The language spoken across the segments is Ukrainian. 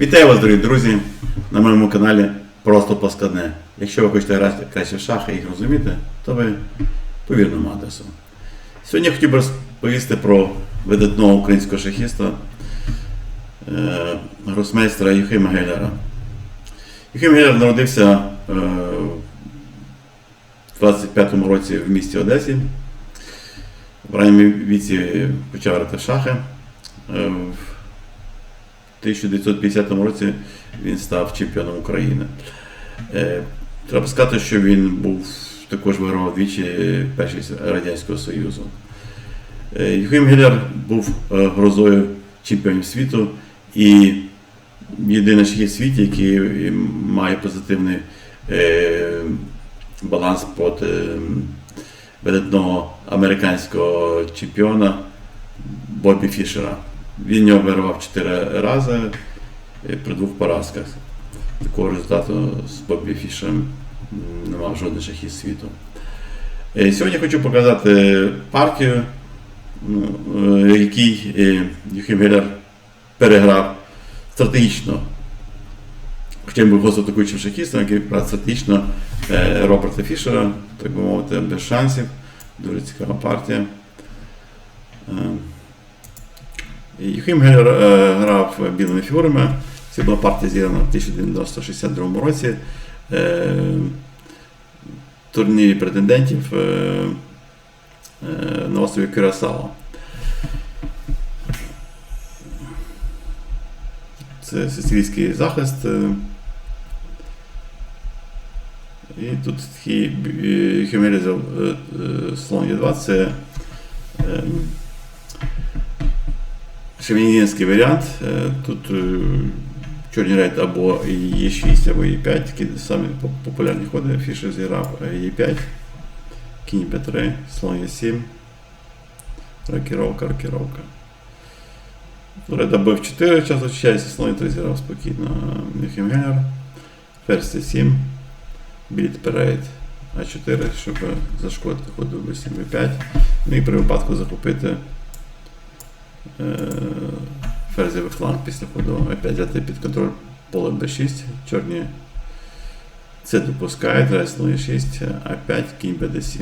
Вітаю вас, дорогі друзі, на моєму каналі Просто Пласкадне. Якщо ви хочете грати краще в шахи і їх розуміти, то ви по вірному адресу. Сьогодні я хотів би розповісти про видатного українського шахіста, е, гросмейстера Юхима Геллера. Юхим Геллер народився е, в 25-му році в місті Одесі. В ранньому віці почав грати в шахи. Е, 1950 році він став чемпіоном України. Е, Треба сказати, що він був також вигравав двічі першість Радянського Союзу. Е, Юхим Геллер був е, грозою чемпіонів світу і єдиний шахіст в світі, який має позитивний баланс е, видатного американського чемпіона Бобі Фішера. Він його вигравав 4 рази е, при двох поразках. Такого результату з Бобі Фішером не мав жодний шахіст світу. Е, Сьогодні хочу показати партію, е, який е, Юхим Геллер переграв стратегічно. Хоча був атакуючим шахістом, який грав стратегічно е, Роберта Фішера, так би мовити, без шансів. Дуже цікава партія. Юхим Геллер е, грав білими фігурами. Це була партія зіграна в 1962 році. Е, турнірі претендентів е, на острові Кюрасао. Це сицилійський захист. І тут такий Хюмелізов е, слон Е2 це е, варіант. Е, Тут е, чорні рейд або Е6, або Е5, такі самі популярні ходи. Фішер зіграв е, Е5, кінь Б3, слон Е7, рокіровка, рокіровка. Ред або F4 час очищається, слон Е3 зіграв спокійно Мюхім Генер, ферзь С7, біль тепер рейд А4, щоб зашкодити ходу В7, В5. Ну і при випадку захопити е, ферзевий фланг після ходу опять взяти під контроль поле b6, чорні це допускає, треба слон 6, А5, кінь БД7.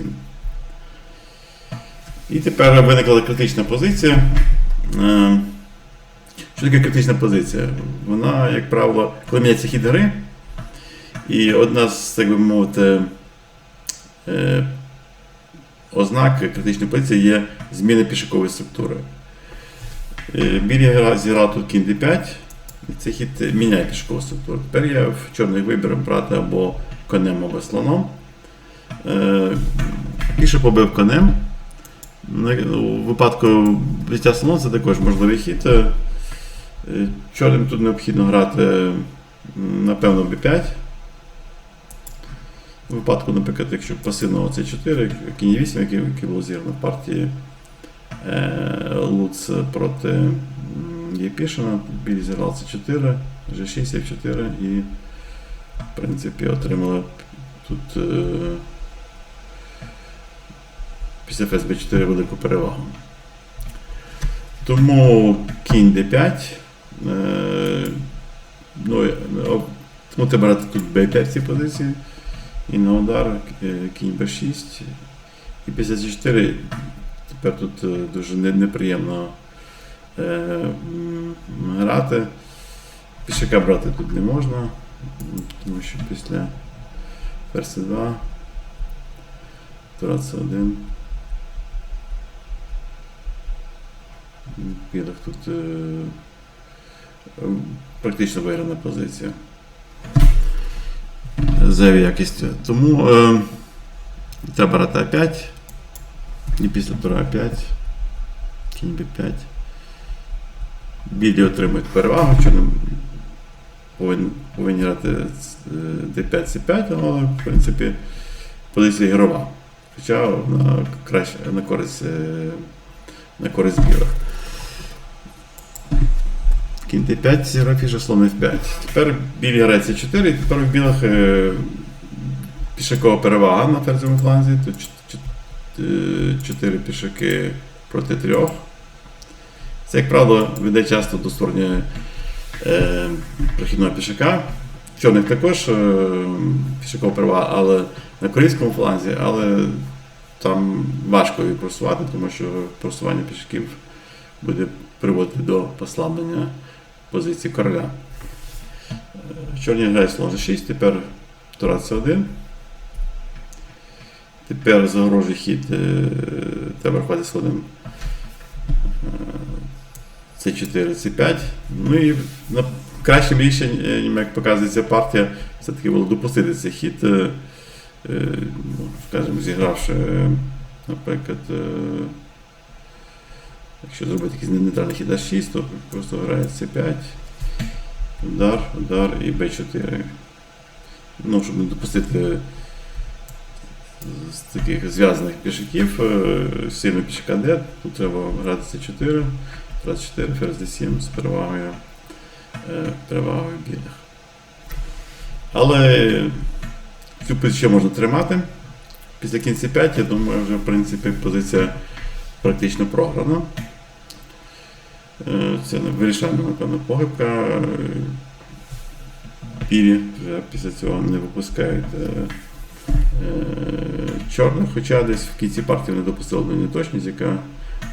І тепер виникла критична позиція. Е, Що таке критична позиція? Вона, як правило, коли міняється хід гри, і одна з, так би мовити, е, ознак критичної позиції є зміна пішакової структури. Е, Білі гра зіграв тут кінь d5, і цей хід міняє пішкову структуру. Тепер я в чорних вибір брати або конем, або слоном. Е, Піше побив конем. У випадку взяття слоном це також можливий хід. Е, е, Чорним тут необхідно грати, напевно, b5. У випадку, наприклад, якщо пасивного c 4 кінь 8, який, був зіграно в партії е, Луц проти Єпішина, біль зіграв c 4 G6, F4 і, в принципі, отримали тут е, після ФСБ 4 велику перевагу. Тому кінь d5. Е, ну, е, тому треба брати тут b5 в цій позиції. І на удар е, кінь b6. І після c4 тепер тут е, дуже неприємно е, грати. Пішака брати тут не можна, тому що після ферзь 2 тура c 1 Білих тут е, практично виграна позиція. Зайві якістю. Тому е, треба брати А5. І після тура А5. Кінь Б5. Білі отримують перевагу, чорним повинні, повинні грати D5, C5, але в принципі позиція ігрова. Хоча вона краще на користь, е, на користь білих. Кінь Д5, зіграв фіша слон F5. Тепер білі грають C4, і тепер у білих е, пішакова перевага на ферзовому фланзі. Тут 4 пішаки проти 3. Це, як правило, веде часто до створення е, прохідного пішака. Чорних також е, пішакова перевага, але на корейському фланзі, але там важко її просувати, тому що просування пішаків буде приводити до послаблення позиції короля. Е, Чорні грають слон G6, тепер Тура C1. Тепер загрожує хід е, треба виходить слоном С4, С5. Ну і на кращим рішенням, як показує ця партія, все-таки було допустити цей хід, е, е, ну, скажімо, зігравши, е, наприклад, е, якщо зробити якийсь нейтральний хід А6, то просто грає С5, удар, удар і Б4. Ну, щоб не допустити з таких зв'язаних пішаків, е, сильно пішака Д, тут треба грати С4, 24, ферзь D7 з перевагою, е, перевагою білих. Але цю позицію можна тримати. Після кінці 5, я думаю, вже в принципі позиція практично програна. Е, Це вирішальна, напевно, похибка. Е, Білі вже після цього не випускають чорних, хоча десь в кінці партії вони допустили одну неточність, яка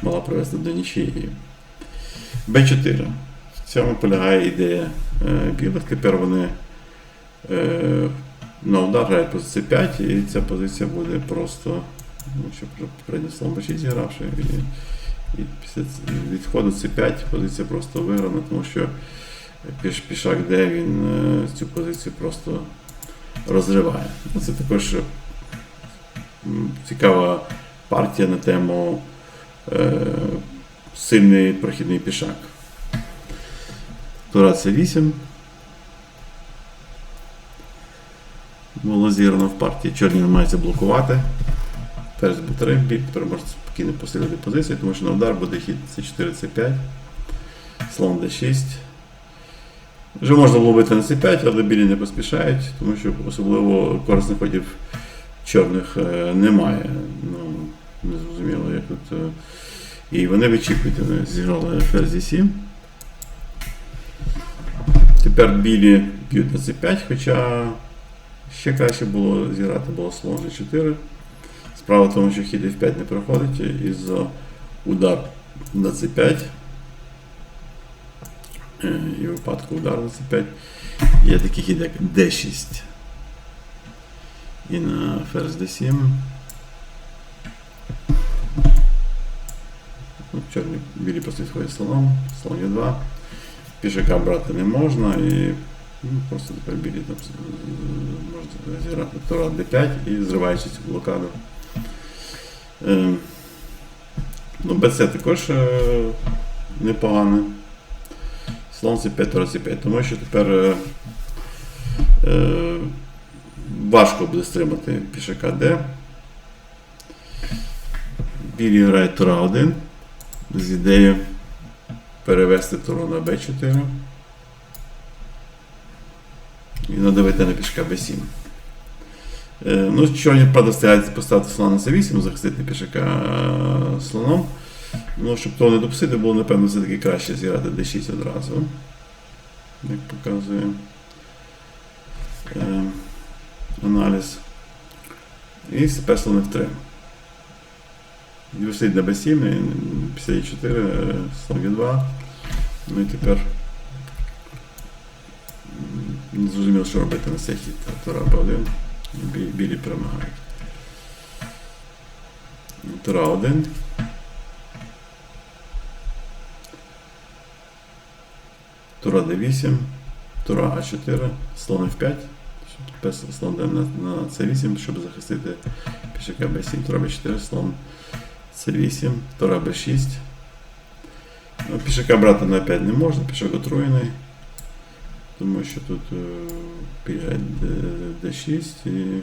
мала привести до нічиї. Б4. В цьому полягає ідея е, білих. Тепер вони е, на удар грають позицію 5, і ця позиція буде просто, ну, що вже попередньо словом Б6 зігравши, і, після відходу С5 позиція просто виграна, тому що піш, пішак Д він е, цю позицію просто розриває. Це також цікава партія на тему е, сильний прохідний пішак. Тура це 8. Було зіграно в партії. Чорні намагаються блокувати. Ферзь Б3, бік, тепер можна спокійно посилити позицію, тому що на удар буде хід С4, С5, слон D6. Вже можна було бити на С5, але білі не поспішають, тому що особливо корисних ходів чорних е, немає. Ну, не зрозуміло, як тут. е, і вони вичікують, вони зіграли ферзь d7. Тепер білі б'ють на c5, хоча ще краще було зіграти було слон g4. Справа в тому, що хід f5 не проходить із-за удар на c5. І в випадку удару на c5 є такий хід, як d6. І на ферзь d7. Ну, Чорні білі відходять слоном, слон є 2. Пішака брати не можна і ну, просто тепер білі там можна зіграти Тура D5 і зриваючи цю блокаду. Е, ну, БЦ також е, непогане. Слон C5, Тура C5, тому що тепер е, е, важко буде стримати пішака D. Білі грають Тура 1 з ідеєю перевести туру на b4 і надавити на пішка b7. Е, ну, чорні, правда, поставити слона на c8, захистити пішака е, слоном. Ну, щоб того не допустити, було, напевно, все-таки краще зіграти d6 одразу. Як показує е, аналіз. І тепер слон f3. Висить на B7, і після E4, слон G2. Ну і тепер не зрозуміло, що робити на цей хід. Тура Б1. Білі перемагають. Тура 1. Тура D8. Тура А4. Слон F5. щоб Слон на, на C8, щоб захистити пішака B7. Тура B4, слон С8, Тура Б6. Ну, Пішака брати на 5 не можна, пішак отруєний. Тому що тут е, D6 і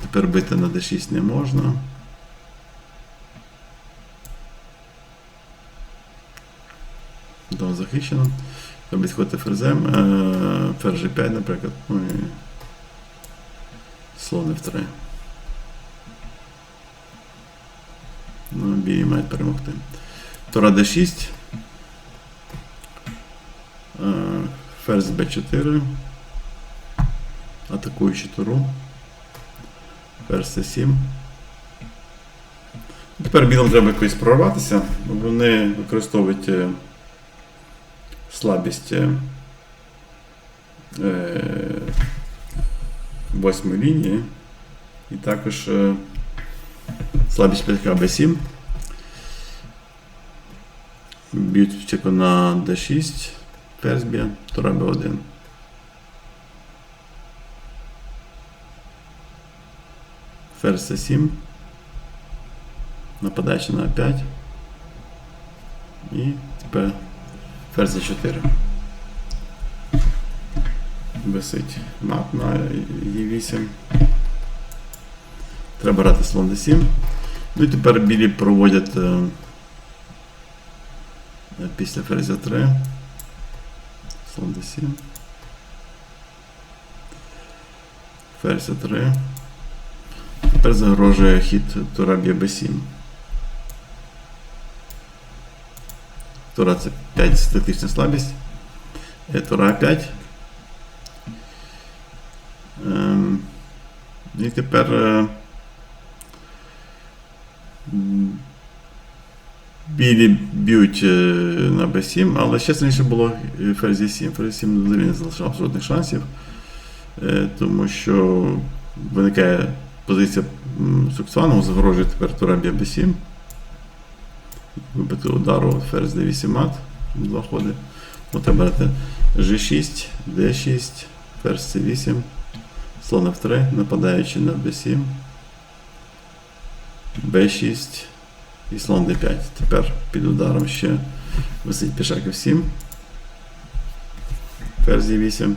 тепер бити на D6 не можна. Там захищено. Треба відходити ферзем. Е, Ферзь G5, наприклад. Ну і слон F3. Ну, білі мають перемогти. Тура D6. Е, Ферзь Б4. Атакуючи туру. Ферзь С7. Тепер білим треба якось прорватися. Вони використовують е, слабість е, е, восьмої лінії. І також е, слабість п'ятка Б7. Б'ють втеку на D6. Ферзь б'є, тура Б1. Ферзь С7. Нападаючи на А5. І тепер ферзь Е4. Висить мат на Е8. Треба грати слон D7. Ну і тепер білі проводять е, після ферзя 3. Слон D7. Ферзь 3. Тепер загрожує хід тура б'є b7. Тура це 5 статична слабість. Е, Тура 5. Ем, і тепер е, білі б'ють е, на b7, але ще раніше було ферзь 7. Ферзь 7 взагалі не залишав жодних шансів, тому що виникає позиція Суксвану, загрожує тепер тура b7. Вибити удару ферзь d8 мат, два ходи. Ну, треба брати g6, d6, ферзь c8, слон f3, нападаючи на b7, b6 і слон d5. Тепер під ударом ще висить пішак f7, ферзь d8.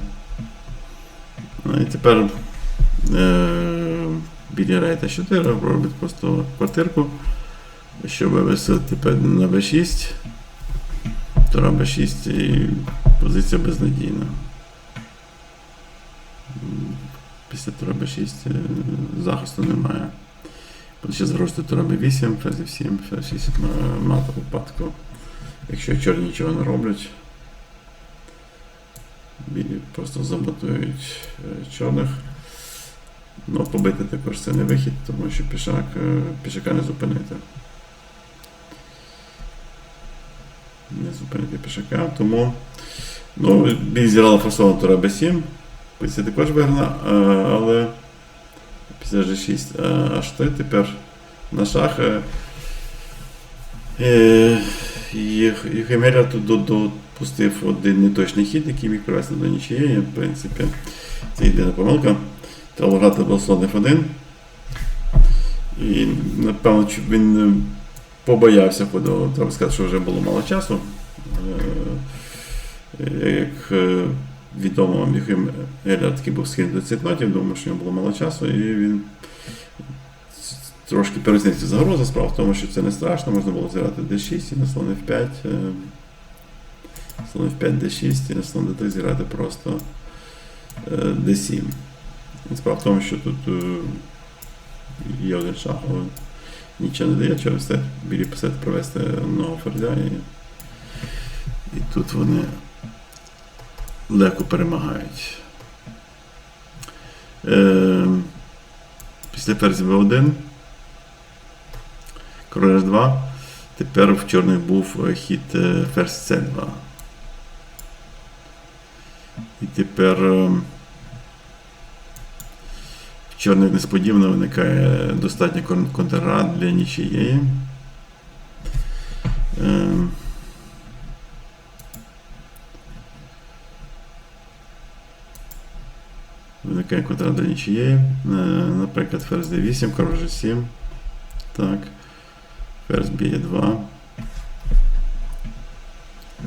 Ну і тепер е, білі грає Т4, робить просто квартирку, щоб висити на b6. Тура b6 і позиція безнадійна. Після тура b6 е, захисту немає. Ще загрожувати тура b8, ферзь 7 ферзь 6 мата випадку. Якщо чорні нічого не роблять, просто замотують е, чорних. Ну, побити також це не вихід, тому що пішак, е, пішака не зупинити. Не зупинити пішака, тому ну, біль зіграла форсована тура b7. Позиція також виграна, е, але після g6 е, аж 3 тепер на шах. е, е, і тут допустив один неточний хід, який міг привести до нічиєї. В принципі, це єдина помилка. Треба грати було слон F1. І напевно, він е, побоявся. Треба сказати, що вже було мало часу. Е, Як е, відомо, Міхим Еля такий був схильний до цитнотів, думав, що нього було мало часу, і він трошки переоцінився загроза. Справа в тому, що це не страшно, можна було зіграти D6 і на слон F5. е, Слон F5, D6 і на слон D3 зіграти просто е, D7. Справа в тому, що тут є один але нічого не дає, через це білі писати провести нового ферзя і, і тут вони легко перемагають. Е, після ферзі B1, король H2, тепер в чорних був е, хід е, ферзь C2. І тепер. В чорних несподівано виникає достатньо кон- контррад для нічиєї. Ем. Виникає контррад для нічиєї. Е, Наприклад, ферзь d8, король g7. Так. Ферзь b2.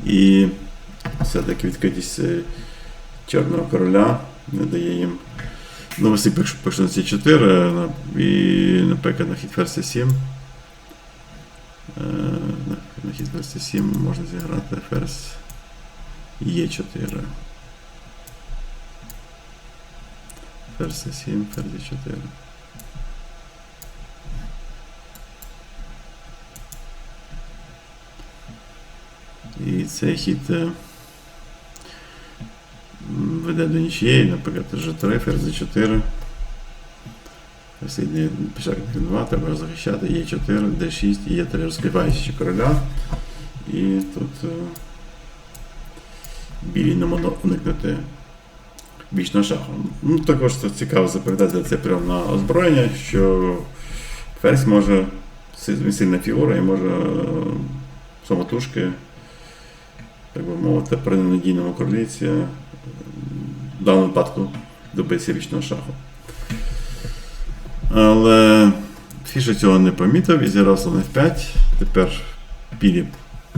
І все-таки відкритість е, чорного короля не дає їм Ну, якщо пишу на ці 4, на- і, наприклад, на хід ферзь 7. е, На, хід ферзь 7 можна зіграти ферзь Е4. Ферзь 7, ферзь 4. І цей хід е, веде до нічієї, наприклад, G3, ферзь 4. Слідний пішак G2, треба захищати, Е4, D6, Е3 розкриваючи короля. І тут е, білі не можна уникнути бічного шаху. Ну, також це цікаво запам'ятати це прямо на озброєння, що ферзь може сильна фігура і може е, самотужки, так би мовити, при ненадійному короліці в даному випадку добитися вічного шаху. Але Фіша цього не помітив і зіграв слон F5. Тепер Піліп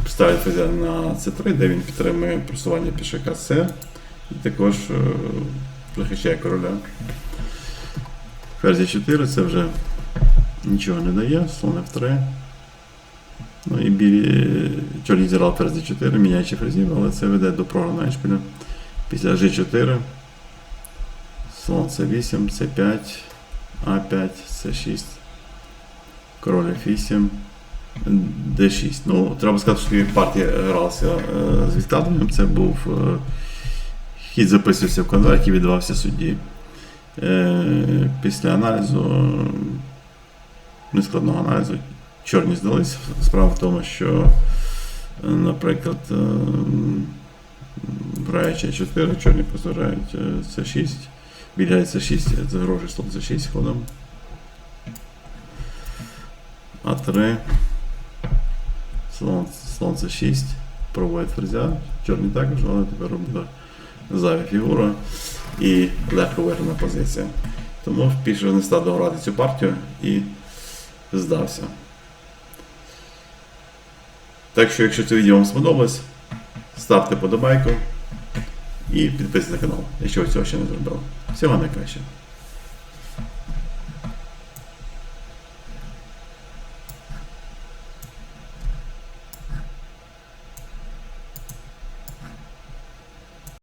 ставить ферзя на C3, де він підтримує просування пішака С і також е, захищає короля. Ферзь 4 це вже нічого не дає, слон F3. Ну і білі чорні зіграв ферзь 4, міняючи ферзів, але це веде до програну Еншпіля. Після G4, слон C8, C5, А5, С6, король F8, D6. Ну, треба сказати, що партія гралася е, з відкладенням. Це був е, хід записувався в конверті, віддавався судді. Е, після аналізу, нескладного аналізу, чорні здались. Справа в тому, що, наприклад, граючи 4, чорні е, С6. Біля С6 загрожує слон С6 ходом. А3. Слон, слон С6. Проводить ферзя. Чорні також, але тепер робила зайва фігура і легко виграна позиція. Тому пішов не став дограти цю партію і здався. Так що, якщо це відео вам сподобалось, ставте подобайку і підписуйтесь на канал, якщо ви цього ще не зробили. Всього найкращого.